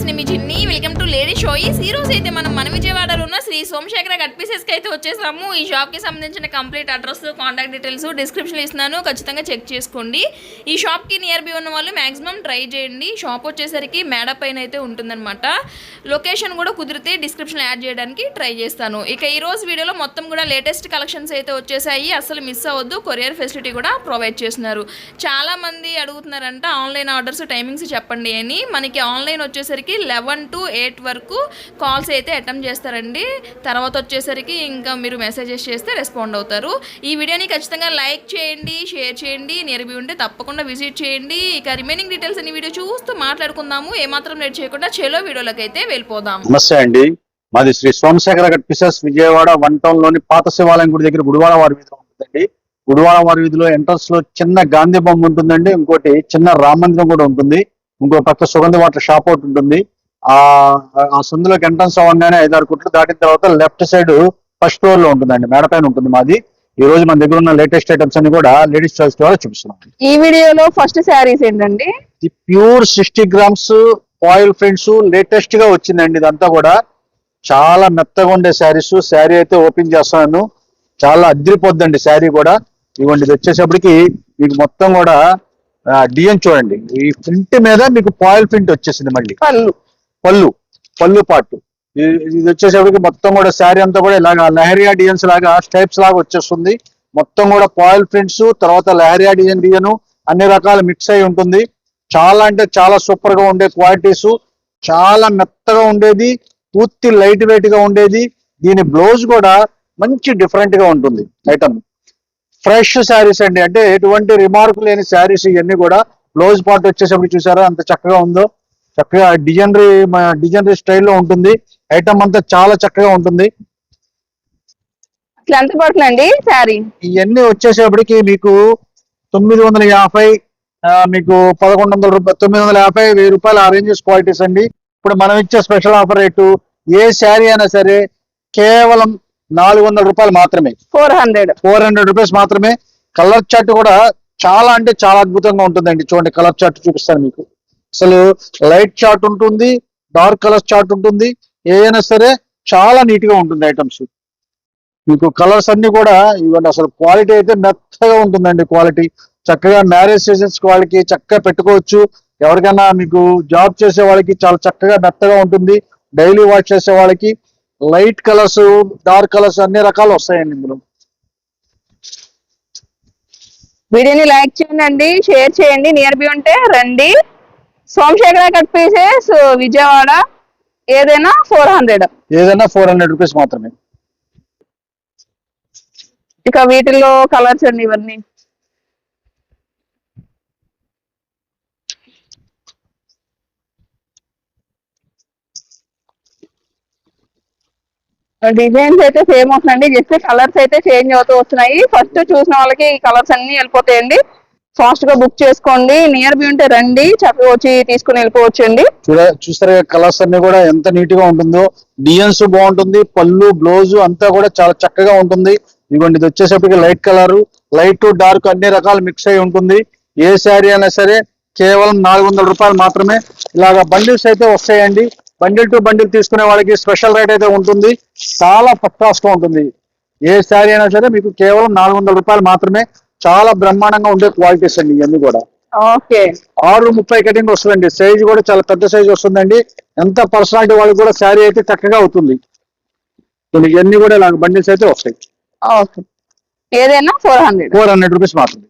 Friends నేను మీ చిన్ని welcome to చోయిస్ ఈ రోజు అయితే మనం మన విజయవాడలో ఉన్న శ్రీ సోమశేఖర కట్కి అయితే వచ్చేసాము. ఈ షాప్కి సంబంధించిన complete address contact details description ఇస్తున్నాను. ఖచ్చితంగా చెక్ చేసుకోండి. ఈ షాప్కి నియర్ బై ఉన్న వాళ్ళు మాక్సిమం ట్రై చేయండి. షాప్ వచ్చేసరికి మేడ పైన అయితే ఉంటుందన్నమాట. లొకేషన్ కూడా కుదిరితే డిస్క్రిప్షన్ యాడ్ చేయడానికి ట్రై చేస్తాను. ఇక ఈ రోజు వీడియోలో మొత్తం కూడా లేటెస్ట్ కలెక్షన్స్ అయితే వచ్చేసాయి. అసలు మిస్ అవ్వద్దు. కొరియర్ ఫెసిలిటీ కూడా ప్రొవైడ్ చేస్తున్నారు. చాలా మంది అడుగుతున్నారంట ఆన్లైన్ ఆర్డర్స్ టైమింగ్స్ చెప్పండి అని. మనకి ఆన్లైన్ వచ్చేసరికి లెవెన్ టు ఎయిట్ వరకు కాల్స్ అయితే అటెంప్ట్ చేస్తారండి. తర్వాత వచ్చేసరికి ఇంకా మీరు మెసేజెస్ చేస్తే రెస్పాండ్ అవుతారు. ఈ వీడియోని ఖచ్చితంగా లైక్ చేయండి షేర్ చేయండి నియర్బీ ఉంటే తప్పకుండా విజిట్ చేయండి. ఇక రిమైనింగ్ డీటెయిల్స్ అన్ని వీడియో చూస్తూ మాట్లాడుకుందాము. ఏమాత్రం లేట్ చేయకుండా చెలో వీడియోలకు అయితే వెళ్ళిపోదాం. నమస్తే అండి. మాది శ్రీ సోమశేఖర పిసెస్ విజయవాడ వన్ టౌన్లోని పాత శివాలయం గుడి దగ్గర గుడివాడ వారి వీధిలో ఉంటుందండి. గుడివాడ వారి వీధిలో ఎంట్రన్స్లో చిన్న గాంధీ బొమ్మ ఉంటుందండి. ఇంకోటి చిన్న రామ మందిరం కూడా ఉంటుంది. ఇంకో పక్క సుగంధ వాటర్ షాప్ ఒకటి ఉంటుంది. ఆ సందులోకి ఎంట్రన్స్ అవ్వగానే ఐదారు కుట్లు దాటిన తర్వాత లెఫ్ట్ సైడ్ ఫస్ట్ ఫ్లోర్లో ఉంటుందండి మేడ పైన ఉంటుంది మాది. ఈ రోజు మన దగ్గర ఉన్న లేటెస్ట్ ఐటమ్స్ అన్ని కూడా లేడీస్ చాయిస్ ద్వారా చూపిస్తున్నాం. ఈ వీడియోలో ఫస్ట్ శారీస్ ఏంటండి? ఇది pure sixty grams oil friends లేటెస్ట్గా వచ్చిందండి ఇదంతా కూడా. చాలా మెత్తగా ఉండే శారీస్ శారీ అయితే ఓపెన్ చేస్తున్నాను. చాలా అదిరిపోద్దండి శారీ కూడా. ఇవ్వండి ఇది వచ్చేసప్పటికి మీకు మొత్తం కూడా డిఎన్ చూడండి. ఈ ప్రింట్ మీద మీకు పాయిల్ ప్రింట్ వచ్చేసింది మళ్ళీ. పళ్ళు. పళ్ళు పళ్ళు పాటు. ఇది ఇది వచ్చేసరికి మొత్తం కూడా శారీ అంతా కూడా ఇలాగా లహరియా డిజైన్స్ లాగా స్టైప్స్ లాగా వచ్చేస్తుంది. మొత్తం కూడా పాయిల్ ప్రింట్స్ తర్వాత లహరియా డిజైన్ డిజైన్ అన్ని రకాల మిక్స్ అయి ఉంటుంది. చాలా అంటే చాలా సూపర్గా ఉండే క్వాలిటీస్ చాలా మెత్తగా ఉండేది పూర్తి లైట్ వెయిట్గా ఉండేది. దీని బ్లౌజ్ కూడా మంచి డిఫరెంట్గా ఉంటుంది ఐటమ్. ఫ్రెష్ శారీస్ అండి. అంటే ఎటువంటి రిమార్క్ లేని శారీస్ ఇవన్నీ కూడా బ్లౌజ్ పార్ట్ వచ్చేసరికి చూసారా అంత చక్కగా ఉందో. చక్కగా డిజైనరీ డిజైనరీ స్టైల్లో ఉంటుంది. ఐటమ్ అంతా చాలా చక్కగా ఉంటుంది. ఎంత పడుతుందండి శారీ? ఇవన్నీ వచ్చేసేపటికి మీకు తొమ్మిది వందల యాభై మీకు పదకొండు వందల రూపాయలు తొమ్మిది వందల యాభై వెయ్యి రూపాయల ఆ రేంజెస్ క్వాలిటీస్ అండి. ఇప్పుడు మనం ఇచ్చే స్పెషల్ ఆఫర్ రేటు ఏ శారీ అయినా సరే కేవలం నాలుగు వందల రూపాయలు మాత్రమే. Four hundred. Four hundred rupees మాత్రమే. కలర్ చార్ట్ కూడా చాలా అంటే చాలా అద్భుతంగా ఉంటుందండి. చూడండి కలర్ చార్ట్ చూపిస్తాను మీకు. అసలు లైట్ చార్ట్ ఉంటుంది డార్క్ కలర్ చార్ట్ ఉంటుంది ఏదైనా సరే చాలా నీట్గా ఉంటుంది ఐటమ్స్. మీకు కలర్స్ అన్ని కూడా ఇవ్వండి అసలు క్వాలిటీ అయితే మెత్తగా ఉంటుందండి క్వాలిటీ. చక్కగా మ్యారేజ్ సీజన్స్ వాళ్ళకి చక్కగా పెట్టుకోవచ్చు. ఎవరికైనా మీకు జాబ్ చేసే వాళ్ళకి చాలా చక్కగా మెత్తగా ఉంటుంది. డైలీ వాష్ చేసే వాళ్ళకి లైట్ కలర్స్ డార్క్ కలర్స్ అన్ని రకాలు వస్తాయండి ఇందులో. వీడియోని లైక్ చేయండి షేర్ చేయండి నియర్ బై ఉంటే రండి. సోమశేఖర కట్ పీసెస్ విజయవాడ ఏదైనా ఫోర్ హండ్రెడ్. ఏదైనా ఫోర్ హండ్రెడ్ రూపీస్ మాత్రమే. ఇక వీటిల్లో కలర్స్ అండి ఇవన్నీ. డిజైన్స్ అయితే సేమ్ వస్తున్నాయండి. జస్ట్ కలర్స్ అయితే చేంజ్ అవుతూ వస్తున్నాయి. ఫస్ట్ చూసిన వాళ్ళకి ఈ కలర్స్ అన్ని వెళ్ళిపోతాయండి. ఫాస్ట్గా బుక్ చేసుకోండి. నియర్ బై ఉంటే రండి. చక్కగా వచ్చి తీసుకుని వెళ్ళిపోవచ్చు అండి చూడ కలర్స్ అన్ని కూడా ఎంత నీట్గా ఉంటుందో. డిజైన్స్ బాగుంటుంది. పళ్ళు బ్లౌజ్ అంతా కూడా చాలా చక్కగా ఉంటుంది. ఇదిగోండి ఇది వచ్చేసరికి లైట్ కలర్. లైట్ డార్క్ అన్ని రకాలు మిక్స్ అయి ఉంటుంది. ఏ శారీ అయినా సరే కేవలం నాలుగు వందల రూపాయలు మాత్రమే. ఇలాగ బండిల్స్ అయితే వస్తాయండి. బండిల్ టు బండిల్ తీసుకునే వాళ్ళకి స్పెషల్ రేట్ అయితే ఉంటుంది. చాలా ఫస్ట్ క్లాస్గా ఉంటుంది. ఏ శారీ అయినా సరే మీకు కేవలం నాలుగు వందల రూపాయలు మాత్రమే. చాలా బ్రహ్మాండంగా ఉండే క్వాలిటీస్ అండి ఇవన్నీ కూడా. ఓకే. ఆరు ముప్పై కటింగ్ వస్తుందండి. సైజ్ కూడా చాలా పెద్ద సైజ్ వస్తుందండి. ఎంత పర్సనాలిటీ వాళ్ళకి కూడా శారీ అయితే చక్కగా అవుతుంది. ఇవన్నీ కూడా ఇలా బండిల్స్ అయితే వస్తాయి. ఓకే. ఏదైనా four hundred four hundred rupees మాత్రమే.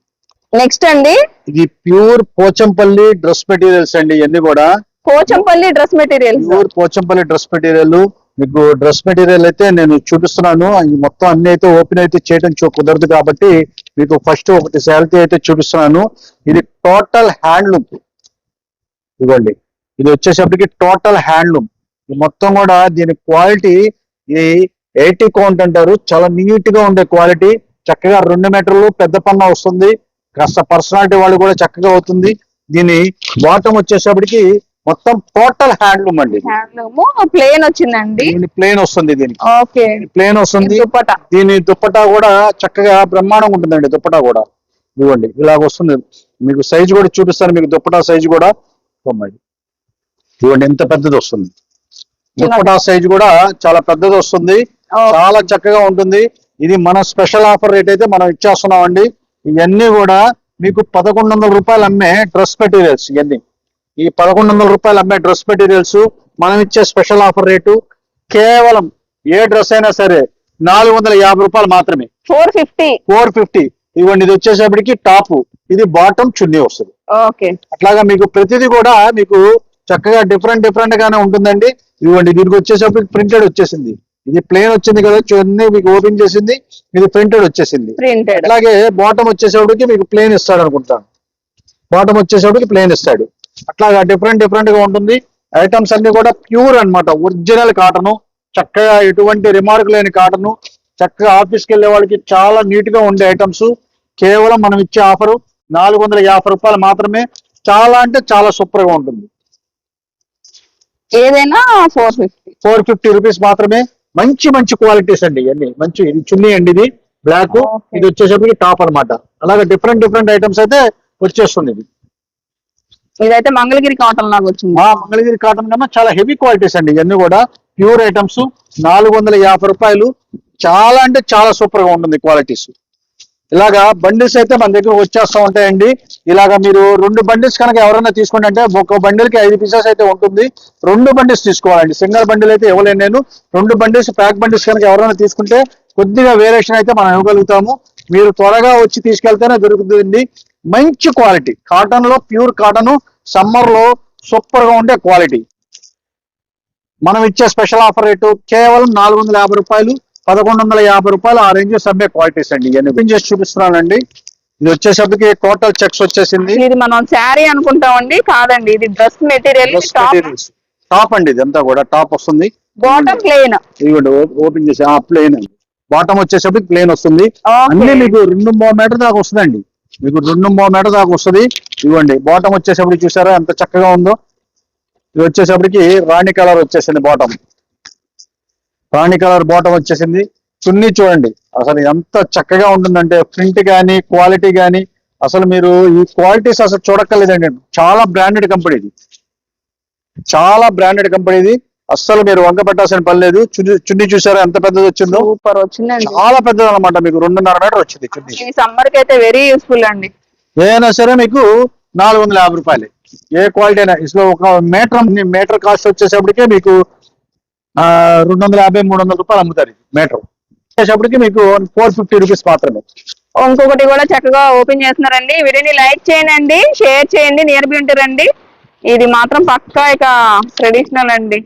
నెక్స్ట్ అండి. ఇది ప్యూర్ పోచంపల్లి డ్రెస్ మెటీరియల్స్ అండి ఇవన్నీ కూడా. Pochampally dress materials pure Pochampally dress material మీకు డ్రెస్ మెటీరియల్ అయితే నేను చూపిస్తున్నాను. మొత్తం అన్ని అయితే ఓపెన్ అయితే చేయడం కుదరదు కాబట్టి మీకు ఫస్ట్ ఒకటి శాలరీ అయితే చూపిస్తున్నాను. ఇది టోటల్ హ్యాండ్లూమ్ ఇదిగోండి. ఇది వచ్చేసప్పటికి టోటల్ హ్యాండ్లూమ్ ఇది మొత్తం కూడా దీని క్వాలిటీ ఈ ఎయిటీ కౌంట్ అంటారు. చాలా నీట్గా ఉండే క్వాలిటీ చక్కగా రెండు మీటర్లు పెద్ద పన్న వస్తుంది. కాస్త పర్సనాలిటీ వాళ్ళు కూడా చక్కగా అవుతుంది. దీని బాటం వచ్చేసప్పటికి మొత్తం టోటల్ హ్యాండ్లూమ్ అండి హ్యాండ్లూమ్ ప్లేన్ వచ్చిందండి. ప్లేన్ వస్తుంది దీనికి. ఓకే ప్లేన్ వస్తుంది. దుప్పట. దీని దుప్పటా కూడా చక్కగా బ్రహ్మాండంగా ఉంటుందండి దుప్పటా కూడా. ఇవ్వండి ఇలాగ వస్తుంది. మీకు సైజు కూడా చూపిస్తాను మీకు దుప్పటా సైజు కూడా. ఇవ్వండి ఎంత పెద్దది వస్తుంది. దుప్పటా సైజ్ కూడా చాలా పెద్దది వస్తుంది. ఓకే. చాలా చక్కగా ఉంటుంది. ఇది మన స్పెషల్ ఆఫర్ రేట్ అయితే మనం ఇచ్చేస్తున్నాం అండి ఇవన్నీ కూడా మీకు పదకొండు వందల రూపాయలు అమ్మే డ్రెస్ మెటీరియల్స్ ఇవన్నీ. ఈ పదకొండు వందల రూపాయలు అమ్మే డ్రెస్ మెటీరియల్స్ మనం ఇచ్చే స్పెషల్ ఆఫర్ రేటు కేవలం ఏ డ్రెస్ అయినా సరే నాలుగు వందల యాభై రూపాయలు మాత్రమే. Four fifty. Four fifty. ఇవ్వండి ఇది వచ్చేసేపటికి టాప్. ఇది బాటమ్ చున్నీ వస్తుంది. ఓకే. అట్లాగా మీకు ప్రతిదీ కూడా మీకు చక్కగా డిఫరెంట్ డిఫరెంట్ గానే ఉంటుందండి. ఇవ్వండి దీనికి వచ్చేసరికి ప్రింటెడ్ వచ్చేసింది. ఇది ప్లేన్ వచ్చింది కదా చున్నీ మీకు ఓపెన్ చేసింది ఇది ప్రింటెడ్ వచ్చేసింది. ప్రింటెడ్. అలాగే బాటమ్ వచ్చేసేపటికి మీకు ప్లేన్ ఇస్తాడు అనుకుంటాను బాటమ్ వచ్చేసేపటికి ప్లేన్ ఇస్తాడు. అట్లాగా డిఫరెంట్ డిఫరెంట్గా ఉంటుంది. ఐటమ్స్ అన్ని కూడా ప్యూర్ అన్నమాట. ఒరిజినల్ కాటన్ చక్కగా ఎటువంటి రిమార్క్ లేని కాటన్ చక్కగా ఆఫీస్కి వెళ్ళే వాళ్ళకి చాలా నీట్గా ఉండే ఐటమ్స్ కేవలం మనం ఇచ్చే ఆఫరు నాలుగు వందల యాభై రూపాయలు మాత్రమే. చాలా అంటే చాలా సూపర్గా ఉంటుంది. ఏదైనా four fifty four fifty rupees మాత్రమే. మంచి మంచి క్వాలిటీస్ అండి ఇవన్నీ. మంచి ఇది చున్నీ అండి ఇది. బ్లాక్. ఇది వచ్చేసరికి టాప్ అన్నమాట. అలాగే డిఫరెంట్ డిఫరెంట్ ఐటమ్స్ అయితే వచ్చేస్తుంది ఇది. ఇదైతే మంగళగిరి కాటన్ లాగా వచ్చింది. మా మంగళగిరి కాటన్ కన్నా చాలా హెవీ క్వాలిటీస్ అండి. ఇవన్నీ కూడా ప్యూర్ ఐటమ్స్ నాలుగు వందల యాభై రూపాయలు. చాలా అంటే చాలా సూపర్గా ఉంటుంది క్వాలిటీస్ ఇలాగా బండిల్స్ అయితే మన దగ్గర వచ్చేస్తా ఉంటాయండి. ఇలాగా మీరు రెండు బండిల్స్ కనుక ఎవరైనా తీసుకోండి అంటే ఒక బండిల్కి ఐదు పీసెస్ అయితే ఉంటుంది. రెండు బండిల్స్ తీసుకోవాలండి. సింగిల్ బండిల్ అయితే ఇవ్వలేను నేను. రెండు బండిల్స్ ప్యాక్ బండిల్స్ కనుక ఎవరైనా తీసుకుంటే కొద్దిగా వేరియేషన్ అయితే మనం ఇవ్వగలుగుతాము. మీరు త్వరగా వచ్చి తీసుకెళ్తేనే దొరుకుతుంది మంచి క్వాలిటీ. కాటన్లో ప్యూర్ కాటన్ సమ్మర్లో సూపర్గా ఉండే క్వాలిటీ. మనం ఇచ్చే స్పెషల్ ఆఫర్ రేటు కేవలం నాలుగు వందల యాభై రూపాయలు పదకొండు వందల యాభై రూపాయలు ఆ రేంజెస్ అమ్మే క్వాలిటీస్ అండి. ఇవన్నీ ఓపెన్ చేసి చూపిస్తున్నానండి. ఇది వచ్చేసరికి టోటల్ చెక్స్ వచ్చేసింది. ఇది మనం శారీ అనుకుంటామండి. కాదండి ఇది డ్రెస్ మెటీరియల్ టాప్. అండి ఇదంతా కూడా. టాప్ వస్తుంది. బాటమ్ ప్లేన్ ఇవ్వండి ఓపెన్ చేసి ఆ ప్లేన్ అండి. బాటమ్ వచ్చేసరికి ప్లేన్ వస్తుంది. అన్ని మీకు రెండు మూడు మీటర్ దాకా వస్తుందండి. మీకు రెండు మూడు మీటర్ దాకా వస్తుంది. ఇవ్వండి. బాటమ్ వచ్చేసప్పటికి చూసారా? ఎంత చక్కగా ఉందో. ఇది వచ్చేసప్పటికి రాణి కలర్ వచ్చేసింది బాటమ్ రాణి కలర్ బాటమ్ వచ్చేసింది. చున్నీ చూడండి. అసలు ఎంత చక్కగా ఉంటుందంటే ప్రింట్ కానీ క్వాలిటీ కానీ అసలు మీరు ఈ క్వాలిటీస్ అసలు చూడక్కర్లేదండి. చాలా బ్రాండెడ్ కంపెనీ ఇది. చాలా బ్రాండెడ్ కంపెనీ ఇది. అస్సలు మీరు వంక పెట్టాల్సిన పని లేదు. చున్నీ చూసారా ఎంత పెద్దది వచ్చిందో? సూపర్ వచ్చిందండి. చాలా పెద్దది అనమాట మీకు. రెండున్నర మీటర్ వచ్చింది చున్నీ. ఈ సమ్మర్కి అయితే వెరీ యూస్ఫుల్ అండి. ఏదైనా సరే మీకు నాలుగు వందల యాభై రూపాయలు. ఏ క్వాలిటీ అయినా ఇసులో ఒక మీటర్ మీటర్ కాస్ట్ వచ్చేసప్పటికే మీకు ఆ, రెండు వందల యాభై మూడు వందల రూపాయలు అమ్ముతారు మీటర్. వచ్చేసప్పటికి మీకు ఫోర్ ఫిఫ్టీ రూపీస్ మాత్రమే. ఇంకొకటి కూడా చక్కగా ఓపెన్ చేస్తున్నారండి. వీడియోని లైక్ చేయండి షేర్ చేయండి నియర్ బి ఉంటారండి ఇది మాత్రం పక్కా ఇక ట్రెడిషనల్ అండి.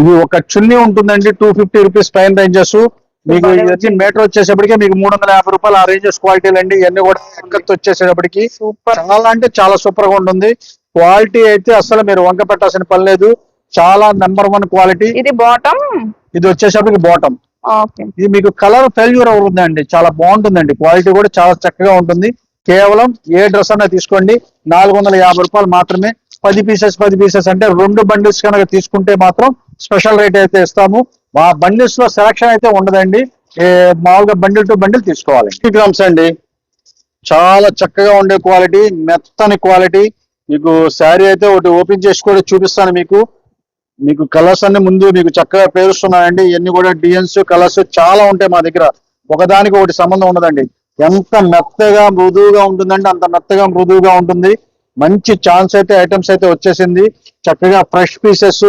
ఇది ఒక చున్నీ ఉంటుందండి టూ ఫిఫ్టీ రూపీస్ పైన రేంజెస్ మీకు ఇవన్నీ మీటర్ వచ్చేసప్పటికే మీకు మూడు వందల యాభై రూపాయలు ఆ రేంజెస్ క్వాలిటీలు అండి ఇవన్నీ కూడా ఎక్కడికి వచ్చేసేటప్పటికి సూపర్. చాలా అంటే చాలా సూపర్గా ఉంటుంది. క్వాలిటీ అయితే అసలు మీరు వంక పెట్టాల్సిన పని లేదు. చాలా నెంబర్ వన్ క్వాలిటీ ఇది బాటమ్ ఇది వచ్చేసరికి బాటమ్ ఇది మీకు కలర్ ఫెయిల్యూర్ అవుతుందండి చాలా బాగుంటుందండి. క్వాలిటీ కూడా చాలా చక్కగా ఉంటుంది. కేవలం ఏ డ్రెస్ అన్నా తీసుకోండి. నాలుగు వందల యాభై రూపాయలు మాత్రమే. పది పీసెస్ పది పీసెస్ అంటే రెండు బండిల్స్ కనుక తీసుకుంటే మాత్రం స్పెషల్ రేట్ అయితే ఇస్తాము. మా బండిల్స్లో సెలక్షన్ అయితే ఉండదండి. మామూలుగా బండిల్ టు బండిల్ తీసుకోవాలి. గ్రామ్స్ అండి. చాలా చక్కగా ఉండే క్వాలిటీ మెత్తని క్వాలిటీ. మీకు శారీ అయితే ఒకటి ఓపెన్ చేసి కూడా చూపిస్తాను మీకు. మీకు కలర్స్ అన్ని ముందు మీకు చక్కగా పేరుస్తున్నాయండి. ఇవన్నీ కూడా డిజైన్స్ కలర్స్ చాలా ఉంటాయి మా దగ్గర. ఒకదానికి ఒకటి సంబంధం ఉండదండి. ఎంత మెత్తగా మృదువుగా ఉంటుందంటే అంత మెత్తగా మృదువుగా ఉంటుంది. మంచి ఛాన్స్ అయితే ఐటమ్స్ అయితే వచ్చేసింది. చక్కగా ఫ్రెష్ పీసెస్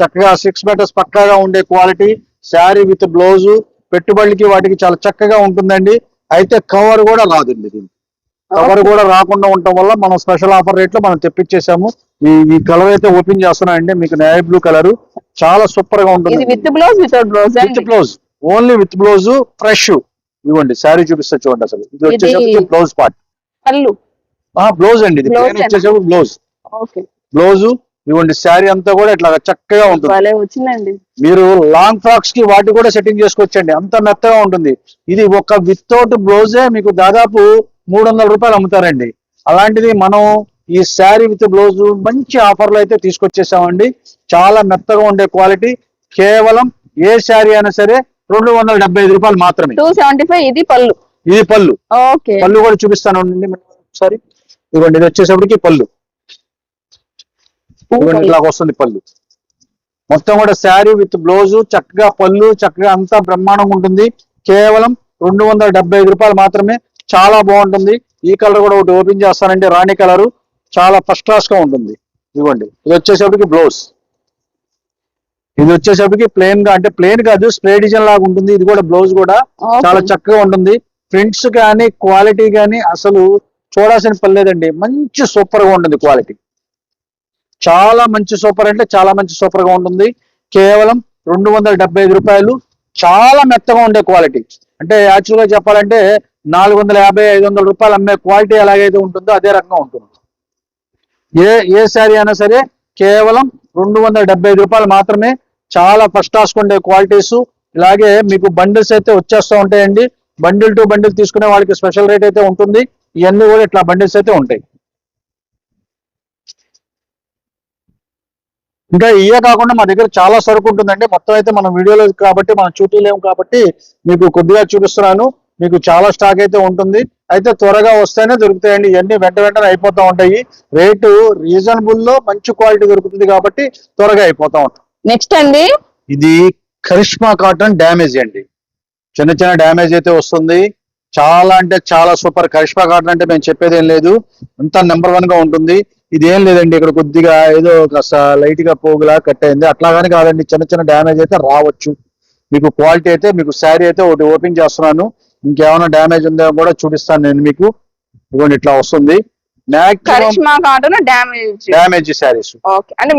చక్కగా సిక్స్ మీటర్స్ పక్కాగా ఉండే క్వాలిటీ శారీ విత్ బ్లౌజ్ పెట్టుబడికి వాటికి చాలా చక్కగా ఉంటుందండి. అయితే కవర్ కూడా రాదండి దీనికి. కవర్ కూడా రాకుండా ఉండటం వల్ల మనం స్పెషల్ ఆఫర్ రేట్లో మనం తెప్పించేసాము ఈ ఈ కలర్ అయితే ఓపెన్ చేస్తున్నాయండి మీకు నేవీ బ్లూ కలర్ చాలా సూపర్గా ఉంటుంది. With blouse without blouse with blouse only with blouse fresh ఇవ్వండి శారీ చూపిస్తా చూడండి అసలు. ఇది వచ్చేసరికి బ్లౌజ్ పార్ట్ బ్లౌజ్ అండి ఇది? వచ్చేసరికి బ్లౌజ్ ఓకే బ్లౌజ్ ఇవ్వండి శారీ అంతా కూడా ఇట్లా చక్కగా ఉంటుంది. మీరు లాంగ్ ఫ్రాక్స్కి వాటి కూడా సెట్టింగ్ చేసుకోవచ్చండి. అంత మెత్తగా ఉంటుంది. ఇది ఒక వితౌట్ బ్లౌజే మీకు దాదాపు మూడు వందల రూపాయలు అమ్ముతారండి. అలాంటిది మనం ఈ శారీ విత్ బ్లౌజ్ మంచి ఆఫర్లు అయితే తీసుకొచ్చేసామండి. చాలా మెత్తగా ఉండే క్వాలిటీ. కేవలం ఏ శారీ అయినా సరే రెండు వందల డెబ్బై ఐదు రూపాయలు మాత్రమే. టూ సెవెంటీ ఫైవ్ ఇది పళ్ళు. ఇది పళ్ళు. పళ్ళు కూడా చూపిస్తాను. ఒకసారి ఇదిగోండి ఇది వచ్చేసప్పటికి పళ్ళు. వస్తుంది పళ్ళు. మొత్తం కూడా శారీ విత్ బ్లౌజ్ చక్కగా పళ్ళు చక్కగా అంతా బ్రహ్మాండంగా ఉంటుంది. కేవలం రెండు వందల డెబ్బై ఐదు రూపాయలు మాత్రమే. చాలా బాగుంటుంది. ఈ కలర్ కూడా ఒకటి ఓపెన్ చేస్తానంటే రాణి కలర్. చాలా ఫస్ట్ క్లాస్గా ఉంటుంది. ఇదిగోండి. ఇది వచ్చేసరికి బ్లౌజ్. ఇది వచ్చేసరికి ప్లేన్గా అంటే ప్లేన్ కాదు స్ప్రే డిజైన్ లాగా ఉంటుంది. ఇది కూడా బ్లౌజ్ కూడా. చాలా చక్కగా ఉంటుంది. ప్రింట్స్ కానీ క్వాలిటీ కానీ అసలు చూడాల్సిన పని లేదండి. మంచి సూపర్గా ఉంటుంది క్వాలిటీ చాలా మంచి సూపర్ అంటే చాలా మంచి సూపర్గా ఉంటుంది. కేవలం రెండు వందల డెబ్బై ఐదు రూపాయలు. చాలా మెత్తగా ఉండే క్వాలిటీ. అంటే యాక్చువల్గా చెప్పాలంటే నాలుగు వందల యాభై ఐదు వందల రూపాయలు అమ్మే క్వాలిటీ ఎలాగైతే ఉంటుందో అదే రకంగా ఉంటుంది ఏ ఏ శారీ అయినా సరే కేవలం రెండు వందల డెబ్బై ఐదు రూపాయలు మాత్రమే చాలా ఫస్ట్ క్లాస్ ఉండే క్వాలిటీస్. ఇలాగే మీకు బండిల్స్ అయితే వచ్చేస్తూ ఉంటాయండి. బండిల్ టు బండిల్ తీసుకునే వాళ్ళకి స్పెషల్ రేట్ అయితే ఉంటుంది. ఇవన్నీ కూడా ఇట్లా బండిల్స్ అయితే ఉంటాయి. ఇంకా ఇవే కాకుండా మా దగ్గర చాలా సరుకు ఉంటుందండి. మొత్తం అయితే మనం వీడియోలో కాబట్టి మనం చూపించలేము కాబట్టి మీకు కొద్దిగా చూపిస్తున్నాను. మీకు చాలా స్టాక్ అయితే ఉంటుంది. అయితే త్వరగా వస్తేనే దొరుకుతాయండి. ఇవన్నీ వెంట వెంటనే అయిపోతూ ఉంటాయి. రేటు రీజనబుల్లో మంచి క్వాలిటీ దొరుకుతుంది కాబట్టి త్వరగా అయిపోతా ఉంటాయి నెక్స్ట్ అండి. ఇది కరిష్మా కాటన్ డ్యామేజ్ అండి. చిన్న చిన్న డ్యామేజ్ అయితే వస్తుంది. చాలా అంటే చాలా సూపర్. కరిష్మా కాటన్ అంటే మేము చెప్పేది ఏం లేదు. అంతా నెంబర్ వన్గా ఉంటుంది. ఇది ఏం లేదండి ఇక్కడ కొద్దిగా ఏదో కాస్త లైట్గా పోగులా కట్ అయింది. అట్లాగానే కాదండి చిన్న చిన్న డ్యామేజ్ అయితే రావచ్చు. మీకు క్వాలిటీ అయితే మీకు శారీ అయితే ఒకటి ఓపెన్ చేస్తున్నాను. ఇంకేమైనా డ్యామేజ్ ఉందో కూడా చూపిస్తాను నేను మీకు. ఇదిగోండి ఇట్లా వస్తుంది. డ్యామేజ్. శారీస్. అంటే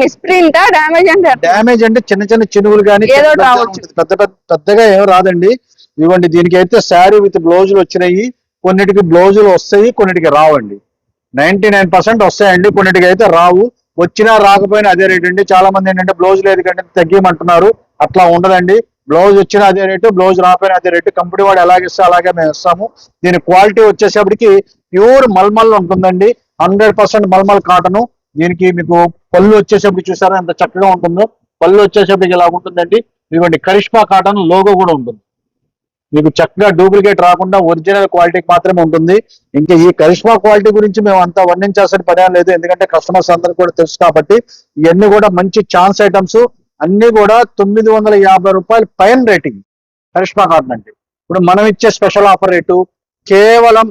డ్యామేజ్ అంటే. డ్యామేజ్ అంటే చిన్న చిన్న చినుగులు కానీ పెద్ద పెద్దగా ఏం రాదండి. ఇవ్వండి దీనికి అయితే శారీ విత్ బ్లౌజులు వచ్చినాయి. కొన్నిటికి బ్లౌజులు వస్తాయి కొన్నిటికి రావండి. నైన్టీ నైన్ పర్సెంట్ వస్తాయండి. కొన్నిటికి అయితే రావు. వచ్చినా రాకపోయినా అదే రేట్ అండి. చాలా మంది ఏంటంటే బ్లౌజ్ లేదు కంటే తగ్గిమంటున్నారు అట్లా ఉండదండి. బ్లౌజ్ వచ్చినా అదే రేటు బ్లౌజ్ రాకపోయినా అదే రేటు. కంపెనీ వాడు ఎలాగిస్తే అలాగే మేము ఇస్తాము. దీని క్వాలిటీ వచ్చేసేపటికి ప్యూర్ మల్మల్ ఉంటుందండి. Hundred percent mulmul cotton. దీనికి మీకు పళ్ళు వచ్చేసేపటికి చూసారా ఎంత చక్కగా ఉంటుందో. పళ్ళు వచ్చేసేపటికి ఇలా ఉంటుందండి. ఇదిగోండి కరిష్మా కాటన్ లోగో కూడా ఉంటుంది. మీకు చక్కగా డూప్లికేట్ రాకుండా ఒరిజినల్ క్వాలిటీకి మాత్రమే ఉంటుంది. ఇంకా ఈ కరిష్మా క్వాలిటీ గురించి మేము అంత వర్ణించాల్సిన పని లేదు. ఎందుకంటే కస్టమర్స్ అందరికి కూడా తెలుసు కాబట్టి ఇవన్నీ కూడా మంచి ఛాన్స్ ఐటమ్స్ అన్ని కూడా తొమ్మిది వందల యాభై రూపాయలు పైన రేటింగ్ కరిష్మా కాటన్ అంటే ఇప్పుడు మనం ఇచ్చే స్పెషల్ ఆఫర్ రేటు కేవలం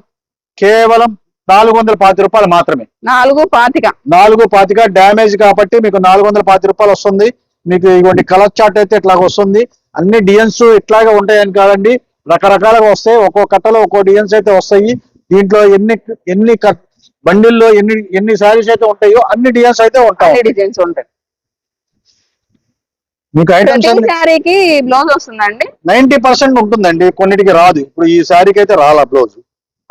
కేవలం నాలుగు వందల పాతి రూపాయలు మాత్రమే. నాలుగు పాతిక. నాలుగు పాతిక డ్యామేజ్ కాబట్టి మీకు నాలుగు వందల పాతి రూపాయలు వస్తుంది. మీకు ఇటువంటి కలర్ చార్ట్ అయితే ఇట్లాగ వస్తుంది. అన్ని డిజైన్స్ ఇట్లాగే ఉంటాయని కాదండి. రకరకాలుగా వస్తాయి. ఒక్కో కట్టలో ఒక్కో డిజైన్స్ అయితే వస్తాయి. దీంట్లో ఎన్ని ఎన్ని బండిల్లో ఎన్ని ఎన్ని శారీస్ అయితే ఉంటాయో అన్ని డిజైన్స్ అయితే ఉంటాయి. డిజైన్స్ ఉంటాయి. మీకు ఐటమ్స్ ప్రతి శారీకి బ్లౌజ్ వస్తుందండి? నైన్టీ పర్సెంట్ ఉంటుందండి. కొన్నిటికి రాదు. ఇప్పుడు ఈ శారీకి అయితే రాలా బ్లౌజ్.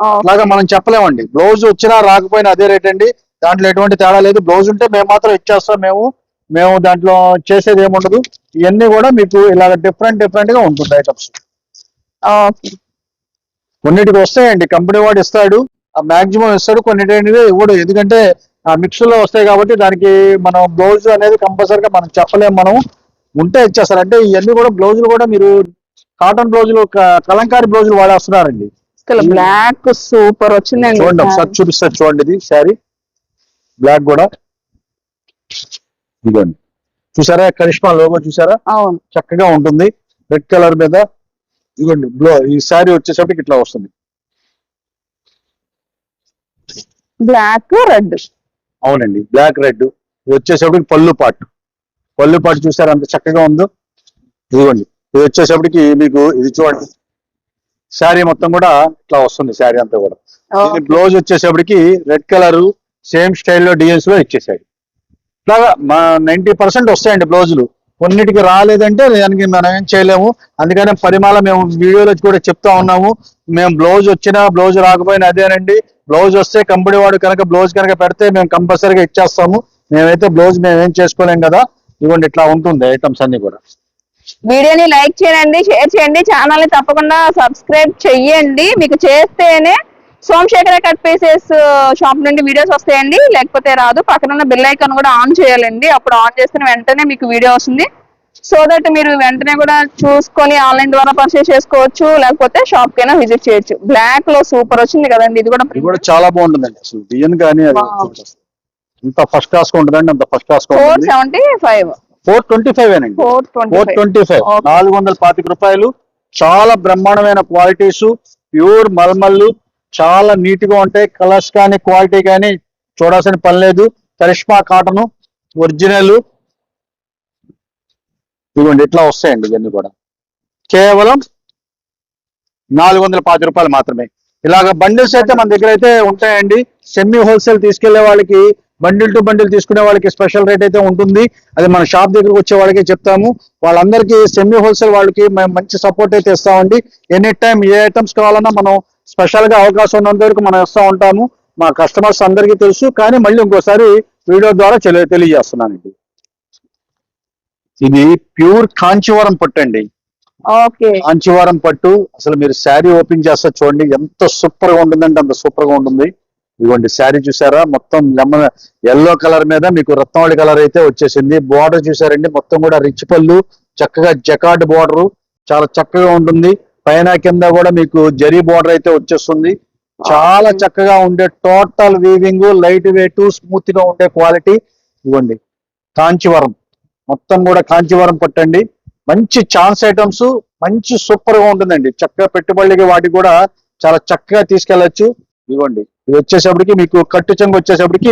అలాగా మనం చెప్పలేమండి. బ్లౌజ్ వచ్చినా రాకపోయినా అదే రేట్ అండి. దాంట్లో ఎటువంటి తేడా లేదు. బ్లౌజ్ ఉంటే మేము మాత్రం ఇచ్చేస్తాం మేము. మేము దాంట్లో చేసేది ఏముండదు. ఇవన్నీ కూడా మీకు ఇలాగ డిఫరెంట్ డిఫరెంట్గా ఉంటుంది ఐటమ్స్ కొన్నిటికి వస్తాయండి. కంపెనీ వాడు ఇస్తాడు. ఆ మాక్సిమం ఇస్తాడు. కొన్నిటి ఇవ్వడు. ఎందుకంటే ఆ మిక్స్లో వస్తాయి కాబట్టి దానికి మనం బ్లౌజ్ అనేది కంపల్సరీగా మనం చెప్పలేము మనం. ఉంటే ఇచ్చేస్తారు. అంటే ఇవన్నీ కూడా బ్లౌజులు కూడా మీరు కాటన్ బ్లౌజులు కలంకారీ బ్లౌజులు వాడేస్తున్నారండి. బ్లాక్ సూపర్ వచ్చిందండి చూడండి ఒకసారి చూపిస్తారు చూడండి ఇది శారీ. బ్లాక్ కూడా. ఇదిగోండి. చూసారా? కరిష్మా లోగో చూసారా? చక్కగా ఉంటుంది. రెడ్ కలర్ మీద ఇదిగోండి బ్లో ఈ శారీ వచ్చేసరికి ఇట్లా వస్తుంది. Black red. అవునండి బ్లాక్ రెడ్. ఇది వచ్చేసరికి పళ్ళు పాటు. పళ్ళు పాటు చూసారా అంత చక్కగా ఉందో? ఇదిగోండి ఇది వచ్చేసప్పటికి మీకు ఇది చూడండి. శారీ మొత్తం కూడా ఇట్లా వస్తుంది శారీ అంతా కూడా. బ్లౌజ్ వచ్చేసప్పటికి రెడ్ కలర్ సేమ్ స్టైల్లో డిజైన్స్లో ఇచ్చేసాయి ఇట్లాగా మా నైన్టీ పర్సెంట్ వస్తాయండి బ్లౌజులు. కొన్నిటికి రాలేదంటే దానికి మనం ఏం చేయలేము. అందుకనే పరిమాల మేము వీడియోలో కూడా చెప్తా ఉన్నాము. మేము బ్లౌజ్ వచ్చినా బ్లౌజ్ రాకపోయినా అదేనండి. బ్లౌజ్ వస్తే కంపెనీ వాడు కనుక బ్లౌజ్ కనుక పెడితే మేము కంపల్సరీగా ఇచ్చేస్తాము. మేమైతే బ్లౌజ్ మేము ఏం చేసుకోలేం కదా. ఇవ్వండి ఇట్లా ఉంటుంది ఐటమ్స్ అన్ని కూడా. వీడియోని లైక్ చేయండి షేర్ చేయండి. ఛానల్ని తప్పకుండా సబ్స్క్రైబ్ చెయ్యండి. మీకు చేస్తేనే సోమశేఖర కట్ పీసెస్ షాప్ నుండి వీడియోస్ వస్తాయండి. లేకపోతే రాదు. పక్కన ఉన్న బెల్ ఐకాన్ కూడా ఆన్ చేయాలండి. అప్పుడు ఆన్ చేసిన వెంటనే మీకు వీడియో వస్తుంది. సో దట్ మీరు వెంటనే కూడా చూసుకొని ఆన్లైన్ ద్వారా పర్చేస్ చేసుకోవచ్చు. లేకపోతే షాప్ కైనా విజిట్ చేయొచ్చు. బ్లాక్లో సూపర్ వచ్చింది కదండి. ఇది కూడా ఇది కూడా చాలా బాగుంటుందండి. అసలు డిజైన్ కానీ అది Wow. ఇంత ఫస్ట్ క్లాస్ ఉంటుందండి. అంత first class four seventy five four twenty five అండి ఫోర్ ట్వంటీ ఫైవ్. నాలుగు వందల పాతిక రూపాయలు. చాలా బ్రహ్మాండమైన క్వాలిటీస్ ప్యూర్ మల్మల్లు చాలా నీట్గా ఉంటాయి. కలర్స్ కానీ క్వాలిటీ కానీ చూడాల్సిన పని లేదు. కరిష్మా కాటన్ ఒరిజినల్ ఇదిగోండి ఇట్లా వస్తాయండి ఇవన్నీ కూడా. కేవలం నాలుగు వందల పాతి రూపాయలు మాత్రమే. ఇలాగ బండిల్స్ అయితే మన దగ్గర అయితే ఉంటాయండి. సెమీ హోల్సేల్ తీసుకెళ్ళే వాళ్ళకి బండిల్ టు బండిల్ తీసుకునే వాళ్ళకి స్పెషల్ రేట్ అయితే ఉంటుంది. అది మన షాప్ దగ్గరకు వచ్చే వాళ్ళకి చెప్తాము. వాళ్ళందరికీ సెమీ హోల్సేల్ వాళ్ళకి మేము మంచి సపోర్ట్ అయితే ఇస్తామండి. ఎనీ టైం ఏ ఐటమ్స్ కావాలన్నా మనం స్పెషల్గా అవకాశం ఉన్నంత వరకు మనం ఇస్తా ఉంటాము. మా కస్టమర్స్ అందరికీ తెలుసు. కానీ మళ్ళీ ఇంకోసారి వీడియో ద్వారా తెలియ తెలియజేస్తున్నానండి. ఇది ప్యూర్ కాంచీవరం పట్టండి. ఓకే. కాంచీవరం పట్టు. అసలు మీరు శారీ ఓపెన్ చేస్తే చూడండి. ఎంత సూపర్గా ఉంటుందంటే అంత సూపర్గా ఉంటుంది. ఇదిగోండి శారీ చూసారా? మొత్తం లెమన్ ఎల్లో కలర్ మీద మీకు రత్నవళి కలర్ అయితే వచ్చేసింది. బార్డర్ చూసారండి. మొత్తం కూడా రిచ్ పళ్ళు. చక్కగా జకార్డ్ బార్డర్. చాలా చక్కగా ఉంటుంది. పైన కింద కూడా మీకు జరీ బార్డర్ అయితే వచ్చేస్తుంది. చాలా చక్కగా ఉండే టోటల్ వీవింగ్ లైట్ వెయిట్ స్మూత్గా ఉండే క్వాలిటీ ఇవ్వండి. కాంచీవరం. మొత్తం కూడా కాంచీవరం పట్టండి మంచి ఛాన్స్ ఐటమ్స్ మంచి సూపర్గా ఉంటుందండి. చక్కగా పెట్టుబడికి వాటికి కూడా చాలా చక్కగా తీసుకెళ్ళొచ్చు ఇదిగోండి ఇది వచ్చేసప్పటికి మీకు కట్టు చెంగు వచ్చేసప్పటికి.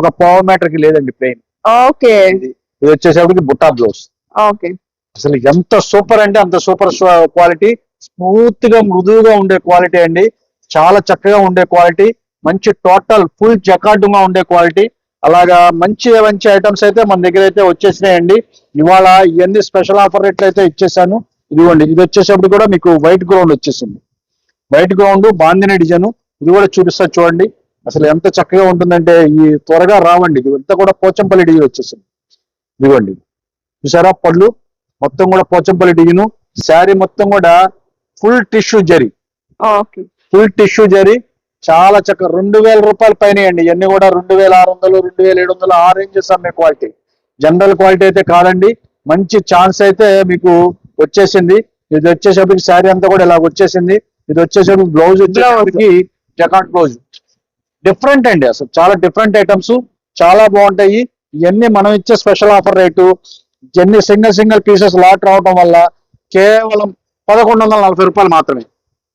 ఒక పావు మీటర్కి లేదండి ప్లెయిన్ ఓకే. ఇది ఇది వచ్చేసప్పటికి బుట్టా బ్లౌజ్ ఓకే. అసలు ఎంత సూపర్ అంటే అంత సూపర్ క్వాలిటీ స్మూత్గా మృదువుగా ఉండే క్వాలిటీ అండి. చాలా చక్కగా ఉండే క్వాలిటీ. మంచి టోటల్ ఫుల్ జకార్డుగా ఉండే క్వాలిటీ. అలాగా మంచి మంచి ఐటమ్స్ అయితే మన దగ్గర అయితే వచ్చేసినాయండి. ఇవాళ ఇవన్నీ స్పెషల్ ఆఫర్ రేట్లు అయితే ఇచ్చేసాను. ఇదిగోండి ఇది వచ్చేసప్పుడు కూడా మీకు వైట్ గ్రౌండ్ వచ్చేసింది. వైట్ గ్రౌండ్ బాందిన డిజైన్. ఇది కూడా చూపిస్తా చూడండి. అసలు ఎంత చక్కగా ఉంటుందంటే ఈ త్వరగా రావండి. ఇది అంతా కూడా పోచంపల్లి డిజైన్ వచ్చేసింది. ఇదిగోండి. చూసారా పళ్ళు? మొత్తం కూడా పోచంపల్లి డిజైన్. శారీ మొత్తం కూడా full tissue zari. Full tissue zari. చాలా చక్కగా రెండు వేల రూపాయల పైన అండి ఇవన్నీ కూడా రెండు వేల ఆరు వందలు రెండు వేల ఏడు వందలు ఆ రేంజెస్ అమ్మే క్వాలిటీ జనరల్ క్వాలిటీ అయితే కాదండి. మంచి ఛాన్స్ అయితే మీకు వచ్చేసింది. ఇది వచ్చేసరికి శారీ అంతా కూడా ఇలా వచ్చేసింది. ఇది వచ్చేసరికి బ్లౌజ్ వచ్చేసరికి జకాట్ బ్లౌజ్ డిఫరెంట్ అండి అసలు. చాలా డిఫరెంట్ ఐటమ్స్ చాలా బాగుంటాయి. ఇవన్నీ మనం ఇచ్చే స్పెషల్ ఆఫర్ రేటు ఇవన్నీ సింగిల్ సింగిల్ పీసెస్ లాట్ రావడం వల్ల కేవలం పదకొండు వందల నలభై రూపాయలు మాత్రమే.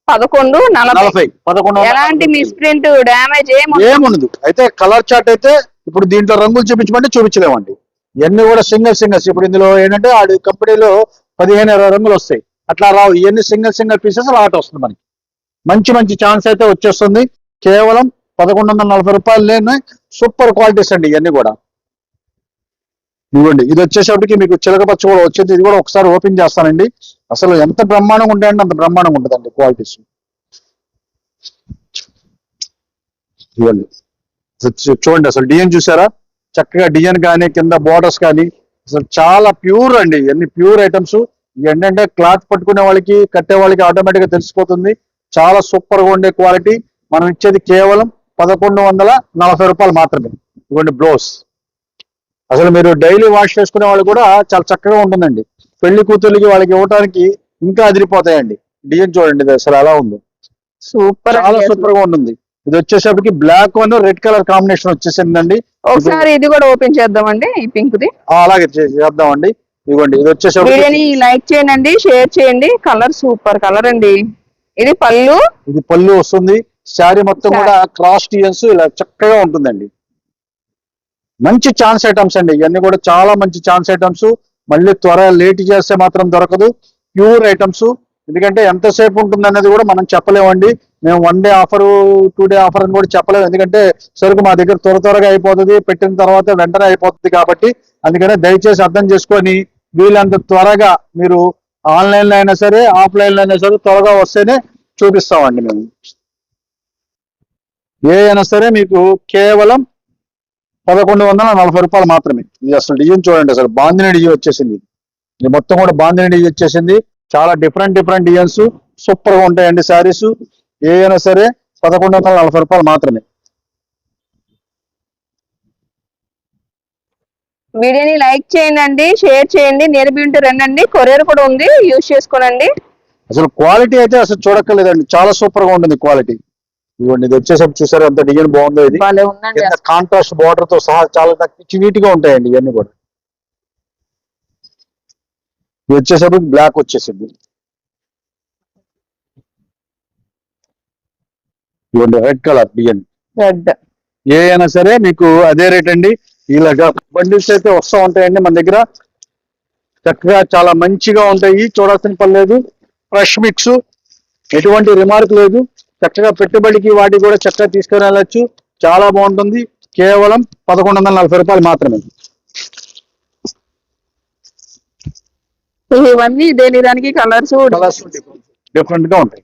పదకొండు నలభై. పదకొండు ఎలాంటి. మిస్ప్రింట్ డ్యామేజ్ ఏమి ఏముండదు. అయితే కలర్ చార్ట్ అయితే ఇప్పుడు దీంట్లో రంగులు చూపించమంటే చూపించలేమండి. ఇవన్నీ కూడా సింగిల్ సింగిల్స్ ఇప్పుడు ఇందులో ఏంటంటే ఆడి కంపెనీలో పదిహేను ఇరవై రంగులు వస్తాయి. అట్లా రావు. ఇవన్నీ సింగిల్ సింగిల్ పీసెస్ లాట్ వస్తుంది మనకి. మంచి మంచి ఛాన్స్ అయితే వచ్చేస్తుంది. కేవలం పదకొండు వందల నలభై రూపాయలు లేని సూపర్ క్వాలిటీస్ అండి ఇవన్నీ కూడా. ఇవ్వండి ఇది వచ్చేసరికి మీకు చిలకపచ్చ కూడా వచ్చేది. ఇది కూడా ఒకసారి ఓపెన్ చేస్తానండి. అసలు ఎంత బ్రహ్మాండంగా ఉంటాయండి అంత బ్రహ్మాండంగా ఉంటుందండి క్వాలిటీస్ ఇవ్వండి చూడండి అసలు డిజైన్ చూసారా? చక్కగా డిజైన్ కానీ కింద బోర్డర్స్ కానీ అసలు చాలా ప్యూర్ అండి. ఇవన్నీ ప్యూర్ ఐటమ్స్ ఏంటంటే క్లాత్ పట్టుకునే వాళ్ళకి కట్టే వాళ్ళకి ఆటోమేటిక్గా తెలిసిపోతుంది. చాలా సూపర్గా ఉండే క్వాలిటీ మనం ఇచ్చేది కేవలం పదకొండు వందల నలభై రూపాయలు మాత్రమే. ఇవ్వండి బ్లౌజ్ అసలు మీరు డైలీ వాష్ చేసుకునే వాళ్ళు కూడా చాలా చక్కగా ఉంటుందండి. పెళ్ళి కూతుర్లకి వాళ్ళకి ఇవ్వడానికి ఇంకా అదిరిపోతాయండి. డిజైన్ చూడండి ఇది అసలు ఎలా ఉంది. సూపర్ చాలా సూపర్గా ఉంటుంది. ఇది వచ్చేసరికి black one red colour combination వచ్చేసిందండి. ఒకసారి ఇది కూడా ఓపెన్ చేద్దామండి ఈ పింక్ ది అలాగే చేద్దామండి. ఇదిగోండి ఇది వచ్చేసరికి లైక్ చేయండి షేర్ చేయండి. కలర్ సూపర్ కలర్ అండి. ఇది పళ్ళు. ఇది పళ్ళు వస్తుంది. శారీ మొత్తం. కూడా క్రాస్ డిజైన్స్ ఇలా చక్కగా ఉంటుందండి. మంచి ఛాన్స్ ఐటమ్స్ అండి. ఇవన్నీ కూడా చాలా మంచి ఛాన్స్ ఐటమ్స్ మళ్ళీ త్వర లేట్ చేస్తే మాత్రం దొరకదు. ప్యూర్ ఐటమ్స్ ఎందుకంటే ఎంతసేపు ఉంటుంది అనేది కూడా మనం చెప్పలేమండి. మేము one day offer two day offer అని కూడా చెప్పలేము ఎందుకంటే సరుకు మా దగ్గర త్వర త్వరగా అయిపోతుంది. పెట్టిన తర్వాత వెంటనే అయిపోతుంది కాబట్టి అందుకనే దయచేసి అర్థం చేసుకొని వీళ్ళంత త్వరగా మీరు ఆన్లైన్లో అయినా సరే ఆఫ్లైన్లో అయినా సరే త్వరగా వస్తేనే చూపిస్తామండి మేము. ఏ అయినా సరే మీకు కేవలం పదకొండు వందల నలభై రూపాయలు మాత్రమే. ఇది అసలు డిజైన్ చూడండి అసలు బాందిని డిజైన్ వచ్చేసింది. ఇది మొత్తం కూడా బాందిని డిజైన్ వచ్చేసింది. చాలా డిఫరెంట్ డిఫరెంట్ డిజైన్స్. సూపర్గా ఉంటాయండి శారీస్. ఏ అయినా సరే పదకొండు వందల నలభై రూపాయలు మాత్రమే. వీడియోని లైక్ చేయండి షేర్ చేయండి నియర్ ఉంటే రండి కొరియర్ కూడా ఉంది యూజ్ చేసుకోనండి. అసలు క్వాలిటీ అయితే అసలు చూడక్కర్లేదండి. చాలా సూపర్గా ఉంటుంది క్వాలిటీ. ఇవ్వండి ఇది వచ్చేసరికి చూసారు ఎంత డిజైన్ బాగుందో ఇది. భలే ఉందండి కింద కాంట్రాస్ట్ బార్డర్తో సహా చాలా నీట్గా ఉంటాయండి ఇవన్నీ కూడా. ఇది వచ్చేసరికి బ్లాక్ వచ్చేసింది. ఇవ్వండి రెడ్ కలర్ డిజైన్ రెడ్ ఏ అయినా సరే మీకు అదే రేట్ అండి. ఇలాగా బండిల్స్ అయితే వస్తూ ఉంటాయండి మన దగ్గర. చక్కగా చాలా మంచిగా ఉంటాయి. చూడాల్సిన పని లేదు. ఫ్రెష్ మిక్స్ ఎటువంటి రిమార్క్ లేదు. చక్కగా పెట్టుబడికి వాటికి కూడా చక్కగా తీసుకుని వెళ్ళచ్చు. చాలా బాగుంటుంది. కేవలం పదకొండు వందల నలభై రూపాయలు మాత్రమే. ఇవన్నీ దేని దానికి? Colours colours different. గా ఉంటాయి.